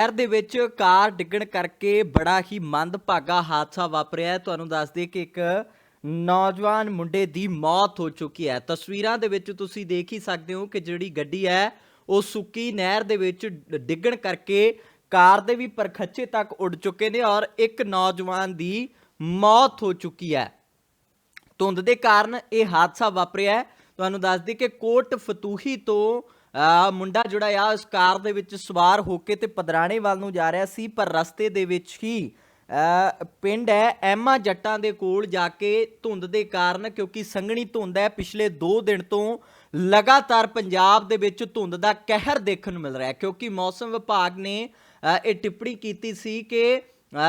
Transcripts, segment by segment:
ਨਹਿਰ ਦੇ ਵਿੱਚ ਕਾਰ ਡਿੱਗਣ ਕਰਕੇ ਬੜਾ ਹੀ ਮੰਦਭਾਗਾ ਹਾਦਸਾ ਵਾਪਰਿਆ ਹੈ। ਤੁਹਾਨੂੰ ਦੱਸ ਦਈਏ ਕਿ ਇੱਕ ਨੌਜਵਾਨ ਮੁੰਡੇ ਦੀ ਮੌਤ ਹੋ ਚੁੱਕੀ ਹੈ। ਤਸਵੀਰਾਂ ਦੇ ਵਿੱਚ ਤੁਸੀਂ ਦੇਖ ਹੀ ਸਕਦੇ ਹੋ ਕਿ ਜਿਹੜੀ ਗੱਡੀ ਹੈ, ਉਹ ਸੁੱਕੀ ਨਹਿਰ ਦੇ ਵਿੱਚ ਡਿੱਗਣ ਕਰਕੇ ਕਾਰ ਦੇ ਵੀ ਪਰਖੱਚੇ ਤੱਕ ਉੱਡ ਚੁੱਕੇ ਨੇ ਔਰ ਇੱਕ ਨੌਜਵਾਨ ਦੀ ਮੌਤ ਹੋ ਚੁੱਕੀ ਹੈ। ਧੁੰਦ ਦੇ ਕਾਰਨ ਇਹ ਹਾਦਸਾ ਵਾਪਰਿਆ ਤੁਹਾਨੂੰ ਦੱਸ ਦਈਏ ਕਿ ਕੋਟ ਫਤੂਹੀ ਤੋਂ ਮੁੰਡਾ ਜਿਹੜਾ ਆ, ਉਸ ਕਾਰ ਦੇ ਵਿੱਚ ਸਵਾਰ ਹੋ ਕੇ ਤੇ ਪਦਰਾਣੇ ਵੱਲ ਨੂੰ ਜਾ ਰਿਹਾ ਸੀ, ਪਰ ਰਸਤੇ ਦੇ ਵਿੱਚ ਹੀ ਪਿੰਡ ਹੈ, ਐਮਾ ਜੱਟਾਂ ਦੇ ਕੋਲ ਜਾ ਕੇ ਧੁੰਦ ਦੇ ਕਾਰਨ, ਕਿਉਂਕਿ ਸੰਘਣੀ ਧੁੰਦ ਹੈ, ਪਿਛਲੇ 2 ਦਿਨ ਤੋਂ ਲਗਾਤਾਰ ਪੰਜਾਬ ਦੇ ਵਿੱਚ ਧੁੰਦ ਦਾ ਕਹਿਰ ਦੇਖਣ ਨੂੰ ਮਿਲ ਰਿਹਾ ਹੈ, ਕਿਉਂਕਿ ਮੌਸਮ ਵਿਭਾਗ ਨੇ ਇਹ ਟਿੱਪਣੀ ਕੀਤੀ ਸੀ ਕਿ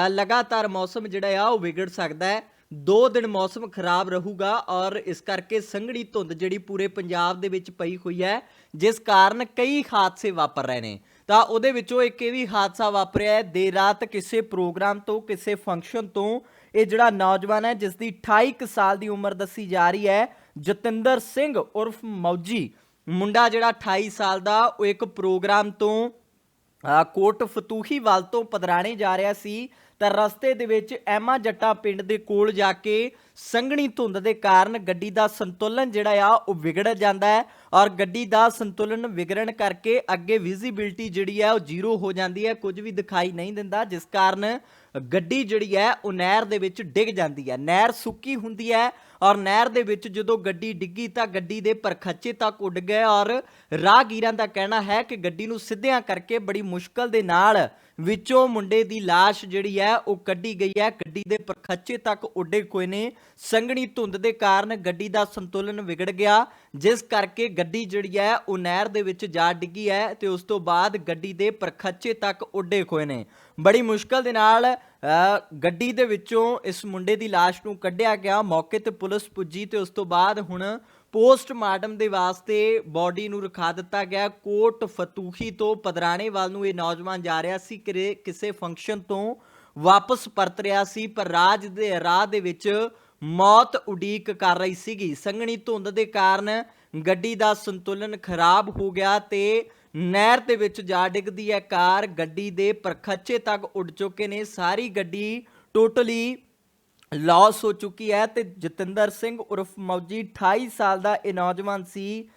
ਲਗਾਤਾਰ ਮੌਸਮ ਜਿਹੜਾ ਆ, ਉਹ ਵਿਗੜ ਸਕਦਾ ਹੈ। ਦੋ ਦਿਨ ਮੌਸਮ ਖਰਾਬ ਰਹੂਗਾ ਔਰ ਇਸ ਕਰਕੇ ਸੰਘਣੀ ਧੁੰਦ ਜਿਹੜੀ ਪੂਰੇ ਪੰਜਾਬ ਦੇ ਵਿੱਚ ਪਈ ਹੋਈ ਹੈ, ਜਿਸ ਕਾਰਨ ਕਈ ਹਾਦਸੇ ਵਾਪਰ ਰਹੇ ਨੇ। ਤਾਂ ਉਹਦੇ ਵਿੱਚੋਂ ਇੱਕ ਇਹ ਵੀ ਹਾਦਸਾ ਵਾਪਰਿਆ ਹੈ, ਦੇਰ ਰਾਤ ਕਿਸੇ ਪ੍ਰੋਗਰਾਮ ਤੋਂ, ਕਿਸੇ ਫੰਕਸ਼ਨ ਤੋਂ ਇਹ ਜਿਹੜਾ ਨੌਜਵਾਨ ਹੈ ਜਿਸ ਦੀ 28 ਕੁ ਸਾਲ ਦੀ ਉਮਰ ਦੱਸੀ ਜਾ ਰਹੀ ਹੈ, ਜਤਿੰਦਰ ਸਿੰਘ ਉਰਫ ਮੌਜੀ। ਮੁੰਡਾ ਜਿਹੜਾ 28 ਸਾਲ ਦਾ, ਉਹ ਇੱਕ ਪ੍ਰੋਗਰਾਮ ਤੋਂ ਕੋਟ ਫਤੂਹੀਵਾਲ ਤੋਂ ਪਦਰਾਣੇ ਜਾ ਰਿਹਾ ਸੀ, ਤਾਂ ਰਸਤੇ ਦੇ ਵਿੱਚ ਐਮਾ ਜੱਟਾ ਪਿੰਡ ਦੇ ਕੋਲ ਜਾ ਕੇ ਸੰਘਣੀ ਧੁੰਦ ਦੇ ਕਾਰਨ ਗੱਡੀ ਦਾ ਸੰਤੁਲਨ ਜਿਹੜਾ ਆ, ਉਹ ਵਿਗੜ ਜਾਂਦਾ ਹੈ ਔਰ ਗੱਡੀ ਦਾ ਸੰਤੁਲਨ ਵਿਗੜਨ ਕਰਕੇ ਅੱਗੇ ਵਿਜ਼ਿਬਿਲਟੀ ਜਿਹੜੀ ਹੈ, ਉਹ ਜ਼ੀਰੋ ਹੋ ਜਾਂਦੀ ਹੈ, ਕੁਝ ਵੀ ਦਿਖਾਈ ਨਹੀਂ ਦਿੰਦਾ, ਜਿਸ ਕਾਰਨ ਗੱਡੀ ਜਿਹੜੀ ਹੈ, ਉਹ ਨਹਿਰ ਦੇ ਵਿੱਚ ਡਿੱਗ ਜਾਂਦੀ ਹੈ। ਨਹਿਰ ਸੁੱਕੀ ਹੁੰਦੀ ਹੈ ਔਰ ਨਹਿਰ ਦੇ ਵਿੱਚ ਜਦੋਂ ਗੱਡੀ ਡਿੱਗੀ ਤਾਂ ਗੱਡੀ ਦੇ ਪਰਖੱਚੇ ਤੱਕ ਉੱਡ ਗਏ ਔਰ ਰਾਹਗੀਰਾਂ ਦਾ ਕਹਿਣਾ ਹੈ ਕਿ ਗੱਡੀ ਨੂੰ ਸਿੱਧਿਆਂ ਕਰਕੇ ਬੜੀ ਮੁਸ਼ਕਲ ਦੇ ਨਾਲ ਵਿੱਚੋਂ ਮੁੰਡੇ ਦੀ ਲਾਸ਼ ਜਿਹੜੀ ਹੈ ਉਹ ਕੱਢੀ ਗਈ ਹੈ। ਗੱਡੀ ਦੇ ਪਰਖੱਚੇ ਤੱਕ ਉੱਡੇ ਹੋਏ ਨੇ। ਸੰਘਣੀ ਧੁੰਦ ਦੇ ਕਾਰਨ ਗੱਡੀ ਦਾ ਸੰਤੁਲਨ ਵਿਗੜ ਗਿਆ, ਜਿਸ ਕਰਕੇ ਗੱਡੀ ਜਿਹੜੀ ਹੈ ਉਹ ਨਹਿਰ ਦੇ ਵਿੱਚ ਜਾ ਡਿੱਗੀ ਹੈ ਤੇ ਉਸ ਤੋਂ ਬਾਅਦ ਗੱਡੀ ਦੇ ਪਰਖੱਚੇ ਤੱਕ ਉੱਡੇ ਹੋਏ ਨੇ। ਬੜੀ ਮੁਸ਼ਕਲ ਦੇ ਨਾਲ ਗੱਡੀ ਦੇ ਵਿੱਚੋਂ ਇਸ ਮੁੰਡੇ ਦੀ ਲਾਸ਼ ਨੂੰ ਕੱਢਿਆ ਗਿਆ। ਮੌਕੇ ਤੇ ਪੁਲਿਸ ਪੁੱਜੀ ਤੇ ਉਸ ਤੋਂ ਬਾਅਦ ਹੁਣ ਪੋਸਟਮਾਰਟਮ ਦੇ ਵਾਸਤੇ ਬਾਡੀ ਨੂੰ ਰਖਾ ਦਿੱਤਾ ਗਿਆ। ਕੋਟ ਫਤੂਖੀ ਤੋਂ ਪਦਰਾਣੇ ਵੱਲ ਨੂੰ ਇਹ ਨੌਜਵਾਨ ਜਾ ਰਿਹਾ ਸੀ। ਕਿਰੇ- ਕਿਸੇ ਫੰਕਸ਼ਨ ਤੋਂ ਵਾਪਸ ਪਰਤ ਰਿਹਾ ਸੀ, ਪਰ ਰਾਜ ਦੇ, ਰਾਹ ਦੇ ਵਿੱਚ ਮੌਤ ਉਡੀਕ ਕਰ ਰਹੀ ਸੀਗੀ। ਸੰਘਣੀ ਧੁੰਦ ਦੇ ਕਾਰਨ ਗੱਡੀ ਦਾ ਸੰਤੁਲਨ ਖਰਾਬ ਹੋ ਗਿਆ ਤੇ ਨਹਿਰ ਦੇ ਵਿੱਚ ਜਾ ਡਿੱਗਦੀ ਹੈ ਕਾਰ, ਗੱਡੀ ਦੇ ਪਰਖੱਚੇ ਤੱਕ ਉੱਡ ਚੁੱਕੇ ਨੇ। ਸਾਰੀ ਗੱਡੀ ਟੋਟਲੀ ਲਾਸ ਹੋ ਚੁੱਕੀ ਹੈ ਤੇ ਜਤਿੰਦਰ ਸਿੰਘ ਉਰਫ ਮੌਜੀ 28 ਸਾਲ ਦਾ ਇਹ ਨੌਜਵਾਨ ਸੀ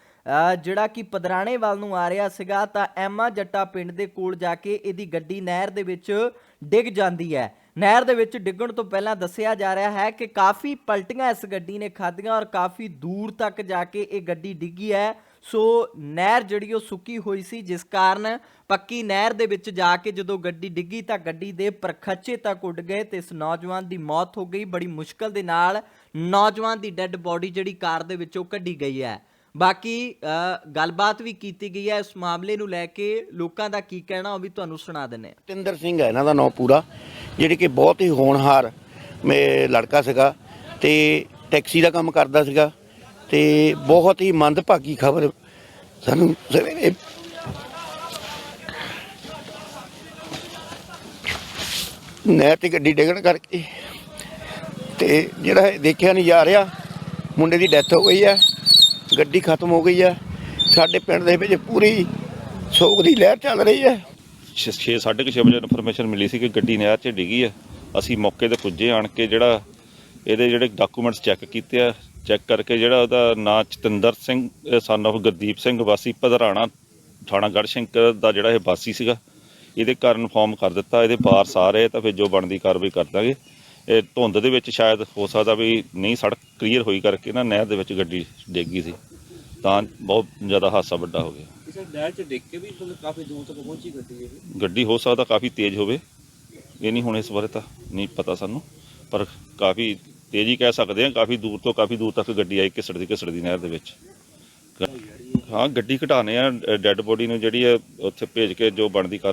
ਜਿਹੜਾ ਕਿ ਪਦਰਾਣੇ ਵੱਲ ਨੂੰ ਆ ਰਿਹਾ ਸੀਗਾ। ਤਾਂ ਐਮਾ ਜੱਟਾ ਪਿੰਡ ਦੇ ਕੋਲ ਜਾ ਕੇ ਇਹਦੀ ਗੱਡੀ ਨਹਿਰ ਦੇ ਵਿੱਚ ਡਿੱਗ ਜਾਂਦੀ ਹੈ। ਨਹਿਰ ਦੇ ਵਿੱਚ ਡਿੱਗਣ ਤੋਂ ਪਹਿਲਾਂ ਦੱਸਿਆ ਜਾ ਰਿਹਾ ਹੈ ਕਿ ਕਾਫੀ ਪਲਟੀਆਂ ਇਸ ਗੱਡੀ ਨੇ ਖਾਧੀਆਂ ਔਰ ਕਾਫੀ ਦੂਰ ਤੱਕ ਜਾ ਕੇ ਇਹ ਗੱਡੀ ਡਿੱਗੀ ਹੈ। ਸੋ ਨਹਿਰ ਜਿਹੜੀ ਉਹ ਸੁੱਕੀ ਹੋਈ ਸੀ, ਜਿਸ ਕਾਰਨ ਪੱਕੀ ਨਹਿਰ ਦੇ ਵਿੱਚ ਜਾ ਕੇ ਜਦੋਂ ਗੱਡੀ ਡਿੱਗੀ ਤਾਂ ਗੱਡੀ ਦੇ ਪਰਖੱਚੇ ਤੱਕ ਉੱਡ ਗਏ ਤੇ ਇਸ ਨੌਜਵਾਨ ਦੀ ਮੌਤ ਹੋ ਗਈ। ਬੜੀ ਮੁਸ਼ਕਲ ਦੇ ਨਾਲ ਨੌਜਵਾਨ ਦੀ ਡੈੱਡ ਬੋਡੀ ਜਿਹੜੀ ਕਾਰ ਦੇ ਵਿੱਚੋਂ ਕੱਢੀ ਗਈ ਹੈ। ਬਾਕੀ ਗੱਲਬਾਤ ਵੀ ਕੀਤੀ ਗਈ ਹੈ। ਇਸ ਮਾਮਲੇ ਨੂੰ ਲੈ ਕੇ ਲੋਕਾਂ ਦਾ ਕੀ ਕਹਿਣਾ, ਉਹ ਵੀ ਤੁਹਾਨੂੰ ਸੁਣਾ ਦਿੰਨੇ ਹਾਂ। ਤਿੰਦਰ ਸਿੰਘ ਹੈ ਇਹਨਾਂ ਦਾ ਨਾਮ ਪੂਰਾ, ਜਿਹੜੀ ਕਿ ਬਹੁਤ ਹੀ ਹੋਣਹਾਰ ਮੇ ਲੜਕਾ ਸੀਗਾ ਤੇ ਟੈਕਸੀ ਦਾ ਕੰਮ ਕਰਦਾ ਸੀਗਾ। ਤੇ ਬਹੁਤ ਹੀ ਮੰਦਭਾਗੀ ਖਬਰ ਸਾਨੂੰ ਸਵੇਰੇ ਨਹਿਰ ਤੇ ਗੱਡੀ ਡਿੱਗਣ ਕਰਕੇ ਤੇ ਜਿਹੜਾ ਇਹ ਦੇਖਿਆ ਨਹੀਂ ਜਾ ਰਿਹਾ, ਮੁੰਡੇ ਦੀ ਡੈਥ ਹੋ ਗਈ ਹੈ, ਗੱਡੀ ਖਤਮ ਹੋ ਗਈ ਹੈ, ਸਾਡੇ ਪਿੰਡ ਦੇ ਵਿੱਚ ਪੂਰੀ ਸੋਗ ਦੀ ਲਹਿਰ ਚੱਲ ਰਹੀ ਹੈ। 6 ਸਾਢੇ ਕੁ ਛੇ ਵਜੇ ਇਨਫੋਰਮੇਸ਼ਨ ਮਿਲੀ ਸੀ ਕਿ ਗੱਡੀ ਨਹਿਰ 'ਚ ਡਿੱਗੀ ਹੈ। ਅਸੀਂ ਮੌਕੇ ਤੇ ਪੁੱਜੇ ਆਣ ਕੇ ਜਿਹੜਾ ਇਹਦੇ ਜਿਹੜੇ ਡਾਕੂਮੈਂਟਸ ਚੈੱਕ ਕੀਤੇ ਆ ਚੈੱਕ ਕਰਕੇ ਜਿਹੜਾ ਉਹਦਾ ਨਾਂ ਚਤਿੰਦਰ ਸਿੰਘ ਸਨ of ਗੁਰਦੀਪ ਸਿੰਘ ਵਾਸੀ ਪਧਰਾਣਾ ਥਾਣਾ ਗੜਸ਼ੰਕਰ ਦਾ ਜਿਹੜਾ ਇਹ ਵਾਸੀ ਸੀਗਾ ਇਹਦੇ ਘਰ ਇਨਫੋਰਮ ਕਰ ਦਿੱਤਾ ਇਹਦੇ ਵਾਰਸ ਆ ਰਹੇ ਤਾਂ ਫਿਰ ਜੋ ਬਣਦੀ ਕਾਰਵਾਈ ਕਰ ਦਾਂਗੇ। ਇਹ ਧੁੰਦ ਦੇ ਵਿੱਚ ਸ਼ਾਇਦ ਹੋ ਸਕਦਾ ਵੀ ਨਹੀਂ ਸੜਕ ਕਲੀਅਰ ਹੋਈ ਕਰਕੇ ਨਾ ਨਹਿਰ ਦੇ ਵਿੱਚ ਗੱਡੀ ਡਿੱਗੀ ਸੀ ਤਾਂ ਬਹੁਤ ਜ਼ਿਆਦਾ ਹਾਦਸਾ ਵੱਡਾ ਹੋ ਗਿਆ। ਕਿਸੇ ਨਹਿਰ ਚ ਡਿੱਗ ਕੇ ਵੀ ਮਤਲਬ ਕਾਫੀ ਦੂਰ ਤੱਕ ਪਹੁੰਚੀ ਗੱਡੀ ਇਹ ਗੱਡੀ ਹੋ ਸਕਦਾ ਕਾਫੀ ਤੇਜ਼ ਹੋਵੇ ਇਹ ਨਹੀਂ ਹੁਣ ਇਸ ਬਾਰੇ ਤਾਂ ਨਹੀਂ ਪਤਾ ਸਾਨੂੰ ਪਰ ਕਾਫੀ ਤੇਜ਼ੀ ਕਹਿ ਸਕਦੇ ਆ ਕਾਫੀ ਦੂਰ ਤੋਂ ਕਾਫੀ ਦੂਰ ਤੱਕ ਗੱਡੀ ਆਈ ਘਿਸੜਦੀ ਘਿਸੜਦੀ ਨਹਿਰ ਦੇ ਵਿੱਚ। ਹਾਂ, ਗੱਡੀ ਘਟਾਣੇ ਆ ਡੈੱਡ ਬੋਡੀ ਨੂੰ ਜਿਹੜੀ ਹੈ ਉੱਥੇ ਭੇਜ ਕੇ ਜੋ ਬਣਦੀ ਕਰ